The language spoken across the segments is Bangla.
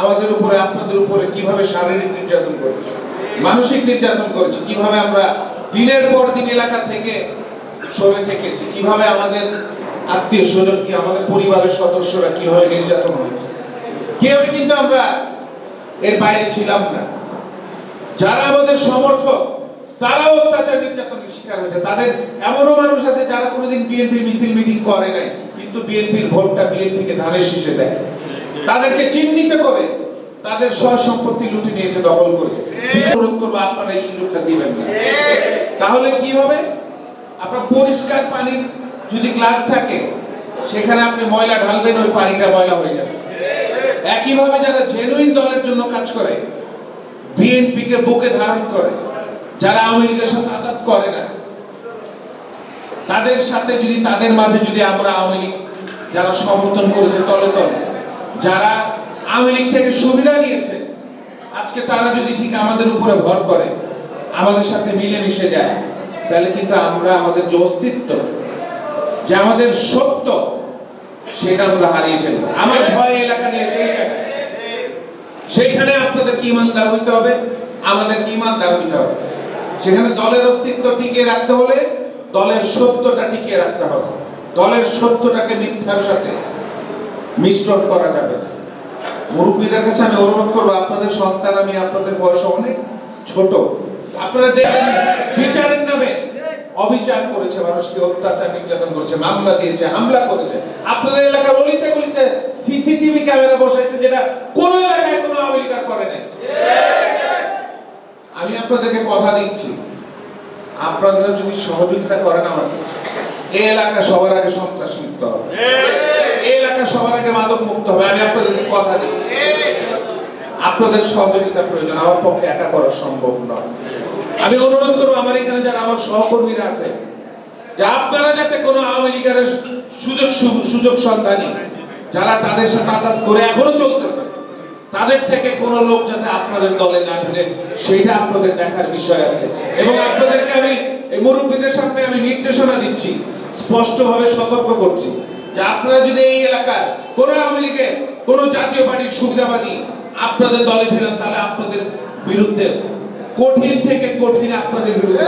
আমাদের উপরে, আপনাদের উপরে কীভাবে শারীরিক নির্যাতন করেছে, মানসিক নির্যাতন করেছে, কীভাবে আমরা দিনের পর দিন এলাকা থেকে সরে থেকেছি, কীভাবে আমাদের আত্মীয় স্বজন কি, আমাদের পরিবারের সদস্যরা কীভাবে নির্যাতন হয়েছে। কেউ কিন্তু আমরা এর বাইরে ছিলাম না। যারা আমাদের সমর্থক, তারাও অত্যাচার নির্যাতনের শিকার হয়েছে। তাদের এমনও মানুষ আছে যারা কোনোদিন বিএনপি মিছিল মিটিং করে নাই, কিন্তু বিএনপির ভোটটা বিএনপিকে ধানের শীষে দেয়। তাদেরকে চিহ্নিত করে তাদের সহ সম্পত্তি লুটে নিয়েছে দখল করে। অনুরোধ করব আপনারা এই সুযোগটা দিবেন তাহলে কি হবে? আপনার পরিষ্কার পানির যদি গ্লাস থাকে সেখানে আপনি ময়লা ঢালবেন ওই পানিটা ময়লা হয়ে যাবে। একইভাবে যারা জেনুইন দলের জন্য কাজ করে বিএনপি কে বুকে ধারণ করে যারা আওয়ামী লীগের সাথে আঘাত করে না তাদের সাথে যদি তাদের মাঝে যদি আমরা আওয়ামী লীগ যারা সমর্থন করেছে তলে তলে যারা আওয়ামী লীগ থেকে সুবিধা নিয়েছে, আজকে তারা যদি ঠিক আমাদের উপরে ভর করে, আমাদের সাথে মিলে মিশে যায়, তাহলে কিন্তু আমরা আমাদের যে অস্তিত্ব, যে আমাদের সত্য, সেটা আমরা হারিয়ে ফেলব। আমার ভয় এলাকা নিয়ে, সেই সেইখানে আপনাদেরকে ইমানদার হইতে হবে? আমাদেরকে ইমানদার হইতে হবে? সেখানে দলের অস্তিত্ব টিকিয়ে রাখতে হলে দলের সত্যটা টিকিয়ে রাখতে হবে। দলের সত্যটাকে মিথ্যার সাথে মিশ্রণ করা যাবে। মুরব্বীদের কাছে আমি অনুরোধ করব, আপনাদের সন্তান আমি, আপনাদের বয়স অনেক ছোট। আপনারা দেখেন, বিচারের নামে অবিচার করেছে মানুষকে, অত্যাচার নির্যাতন করেছে, মামলা দিয়েছে, হামলা করেছে। আপনাদের এলাকার অলিতে গলিতে সিসিটিভি ক্যামেরা বসাইছে যেটা কোন এলাকায় কোনো আওয়ামী লীগ করে নাই। আমি আপনাদেরকে কথা দিচ্ছি, আপনারা যদি সহযোগিতা করেন আমাকে, এই এলাকা সবার আগে সন্ত্রাস মুক্ত হবে। আগে মাদক মুক্ত হবে, আমি আপনাদেরকে কথা দিচ্ছি। আপনাদের সহযোগিতা প্রয়োজন, আমার পক্ষে একা করা সম্ভব নয়। আমি অনুরোধ করব, আমার এখানে যারা আমার সহকর্মীরা আছে, যে আপনারা যাতে কোনো আওয়ামী লীগের সুযোগ সুযোগ সন্ধানী, যারা তাদের সাথে আঘাত করে এখনও চলতেছে, তাদের থেকে কোন লোক যাতে আপনাদের দলে না ফেলে সেইটা আপনাদের দেখার বিষয় আছে। এবং আপনাদেরকে আমি, এই মুরব্বীদের সামনে আমি নির্দেশনা দিচ্ছি, স্পষ্টভাবে সতর্ক করছি। যে আপনারা যদি এই এলাকার কোন আওয়ামী লীগের কোন জাতীয় পার্টির সুবিধাবাদী আপনাদের দলে ফেরান তাহলে আপনাদের বিরুদ্ধে কঠিন থেকে কঠিন আপনাদের বিরুদ্ধে।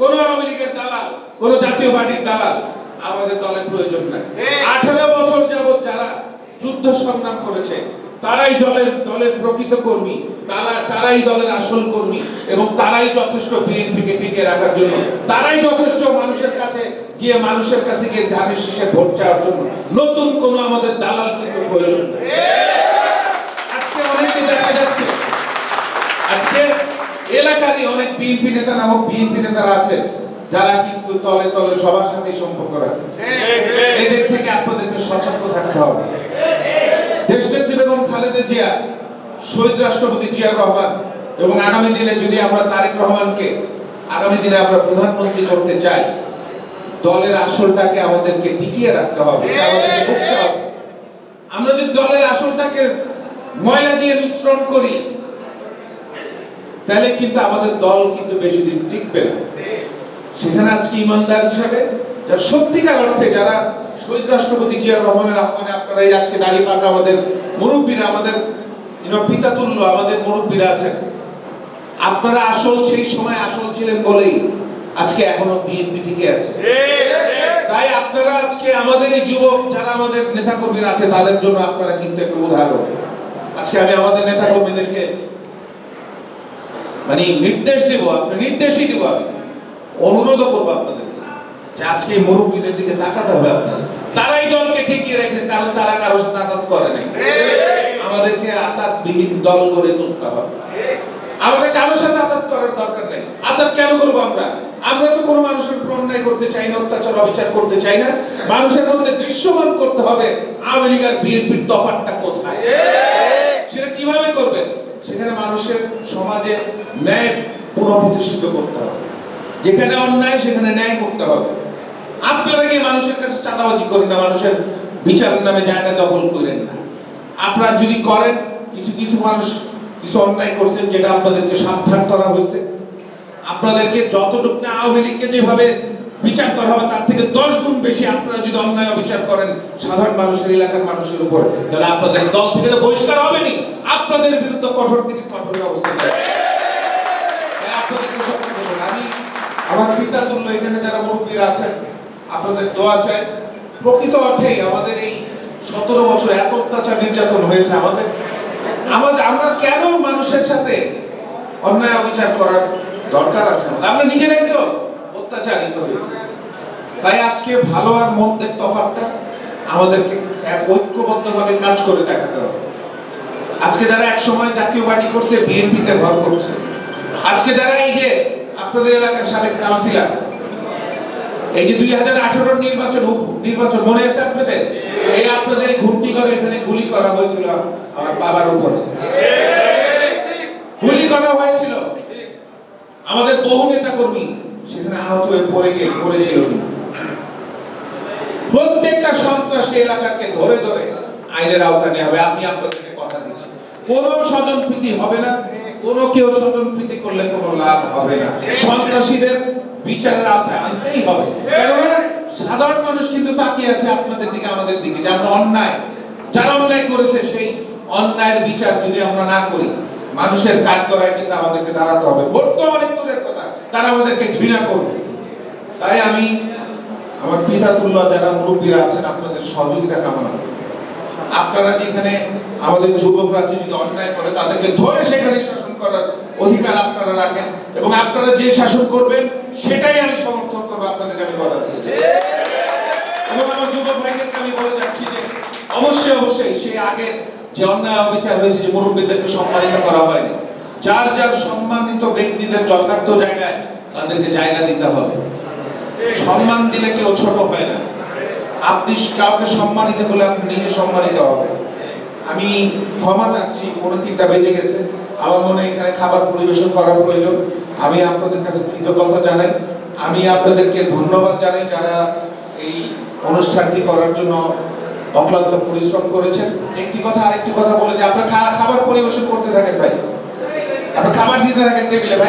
কোন আওয়ামী লীগের দালাল কোন জাতীয় পার্টির দালাল আমাদের দলের প্রয়োজন নাই। আঠারো বছর যাবত যারা যুদ্ধ সংগ্রাম করেছে তারাই দলের দলের প্রকৃত কর্মী তারা তারাই দলের আসল কর্মী এবং তারাই যথেষ্ট বিএনপিকে টিকে রাখার জন্য। তারাই যথেষ্ট মানুষের কাছে গিয়ে মানুষের কাছে গিয়ে ধানের শীষে ভোট চাওয়ার জন্য। নতুন কোন আমাদের দালাল কিন্তু প্রয়োজন এদের থেকে থাকতে হবে। রহমান, এবং দিনে যদি আমরা তারেক রহমানকে আগামী দিনে আমরা প্রধানমন্ত্রী করতে চাই দলের আসলটাকে আমাদেরকে টিকিয়ে রাখতে হবে আমরা যদি দলের আসলটাকে ময়লা দিয়ে মিশ্রণ করি তাহলে কিন্তু আমাদের দল কিন্তু বেশি দিন টিকবে না। সেখানে আজকে ইমানদার হিসাবে যারা সত্যিকার অর্থে যারা শহীদ রাষ্ট্রপতি জিয়া রহমানের আহ্বানে আপনারা এই আজকে দাঁড়িয়ে পাকা আমাদের মুরব্বীরা আমাদের পিতা তুল্য আমাদের মুরব্বীরা আছেন। আপনারা আসল সেই সময় আসল ছিলেন বলেই আজকে এখনও বিএনপি টিকে আছে। তাই আপনারা আজকে আমাদের এই যুবক যারা আমাদের নেতাকর্মীরা আছে তাদের জন্য আপনারা কিন্তু একটা উদাহরণ। আজকে আমি আমাদের নেতাকর্মীদেরকে মানে নির্দেশ দেবো আপনি নির্দেশই দেবো আমি। অনুরোধও করব আপনাদেরকে যে আজকে এই মুরব্বীদের দিকে তাকাতে হবে আপনাদের। তারাই দলকে টিকিয়ে রেখেছে কারণ তারা কারও সাথে আঘাত করে নাই। আমাদেরকে আঘাতবিহীন দল গড়ে তুলতে হবে। আমাদের কারোর সাথে আঘাত করার দরকার নেই। আঘাত কেন করব আমরা? কোনো মানুষের অন্যায় করতে চাই না, অত্যাচার, অবিচার করতে চাই না। মানুষের মধ্যে দৃশ্যমান করতে হবে আর বিএনপির তফাৎটা কোথায়? সেটা কীভাবে করবেন? সেখানে মানুষের সমাজে ন্যায় পুনঃপ্রতিষ্ঠিত করতে হবে। যেখানে অন্যায়, সেখানে ন্যায় করতে হবে। আপনারা গিয়ে মানুষের কাছে চাঁদাবাজি করেন না, মানুষের বিচারের নামে জায়গা দখল করেন না? আপনারা যদি করেন, কিছু কিছু মানুষ কিছু অন্যায় করছেন, যেটা আপনাদেরকে সাবধান করা হয়েছে। আপনাদেরকে যতটুকু না আওয়ামী লীগকে যেভাবে বিচার করা হবে, তার থেকে দশ গুণ বেশি আপনারা যদি অন্যায় অবিচার করেন, সাধারণ মানুষের, এলাকার মানুষের উপর, তাহলে আপনাদের দল থেকে তো বহিষ্কার হবেনি। আপনাদের বিরুদ্ধে কঠোর থেকে কঠোর ব্যবস্থা করব। আমি আমার পিতা তুল্য এখানে যারা মুরব্বীরা আছেন, আপনাদের দোয়া চাই। প্রকৃত অর্থেই আমাদের এই সতেরো বছর এত অত্যাচার নির্যাতন হয়েছে, আমাদের আমাদের আমরা কেন মানুষের সাথে অন্যায় অবিচার করার দরকার আছে? আমরা নিজেরাই তো অত্যাচারিত হয়েছি তাই আজকে ভালো আর মন্দের তফাৎটা আমাদেরকে এক ঐক্যবদ্ধভাবে কাজ করে দেখাতে হবে। আজকে যারা এক সময় জাতীয় পার্টি করছে বিএনপিতে ভর করছে আজকে যারা এই যে আপনাদের এলাকার সাবেক কাউন্সিলর এই যে দুই হাজার আঠারোর নির্বাচন নির্বাচন মনে আছে আপনাদের? এই আপনাদের ঘুরটি করে এখানে গুলি করা হয়েছিল আমার বাবার উপরে। গুলি করা হয়েছিল। আমাদের বহু নেতা কর্মী সেখানে আহত হয়ে পড়ে গিয়ে পড়েছিল প্রত্যেকটা সন্ত্রাসী এলাকাকে ধরে ধরে আইনের আওতায় নেওয়া হবে। আমি আপনাদেরকে কথা দিচ্ছি। কোন স্বজন প্রীতি হবে না। কোন কেউ স্বজন প্রীতি করলে কোনো লাভ হবে না। সন্ত্রাসীদের বিচারের আওতায় আনতেই হবে। কেননা সাধারণ মানুষ কিন্তু তাকিয়ে আছে আপনাদের দিকে, আমাদের দিকে। যে অন্যায়, যারা অন্যায় করেছে সেই অন্যায়ের বিচার যদি আমরা না করি মানুষের কাঠ করায় কিন্তু আমাদেরকে দাঁড়াতে হবে। ভোট অনেক দূরের কথা, তারা আমাদেরকে ঘৃণা করবে। তাই আমি আমার পিতাতুল্লাহ যারা মুরব্বীরা আছেন, আপনাদের সহযোগিতা কামনা। আপনারা যেখানে আমাদের যুবকরা যদি অন্যায় করে, তাদেরকে ধরে সেখানে শাসন করার অধিকার আপনারা রাখেন এবং আপনারা যে শাসন করবেন, সেটাই আমি সমর্থন করব, আপনাদেরকে আমি কথা দিয়েছি এবং আমার যুবক ভাইদেরকে আমি বলে যাচ্ছি যে, অবশ্যই অবশ্যই, সে আগে যে অন্যায় অবিচার হয়েছে, যে মুরব্বীদেরকে সম্মানিত করা হয়নি। যার যার সম্মানিত ব্যক্তিদের যথার্থ জায়গায় তাদেরকে জায়গা দিতে হবে। সম্মান দিলে কেউ ছোট হয় না। আপনি কাউকে সম্মানিত বলে আপনি নিজে সম্মানিত হবে আমি ক্ষমা চাচ্ছি কোনো তিনটা বেজে গেছে। আমার মনে এখানে খাবার পরিবেশন করার প্রয়োজন। আমি আপনাদের কাছে কৃতজ্ঞতা জানাই। আমি আপনাদেরকে ধন্যবাদ জানাই যারা এই অনুষ্ঠানটি করার জন্য অক্লান্ত পরিশ্রম করেছেন। একটি কথা, আরেকটি কথা বলে যে আপনার খাবার পরিবেশন করতে থাকেন ভাই। আপনার খাবার দিতে থাকেন টেবিলে ভাই।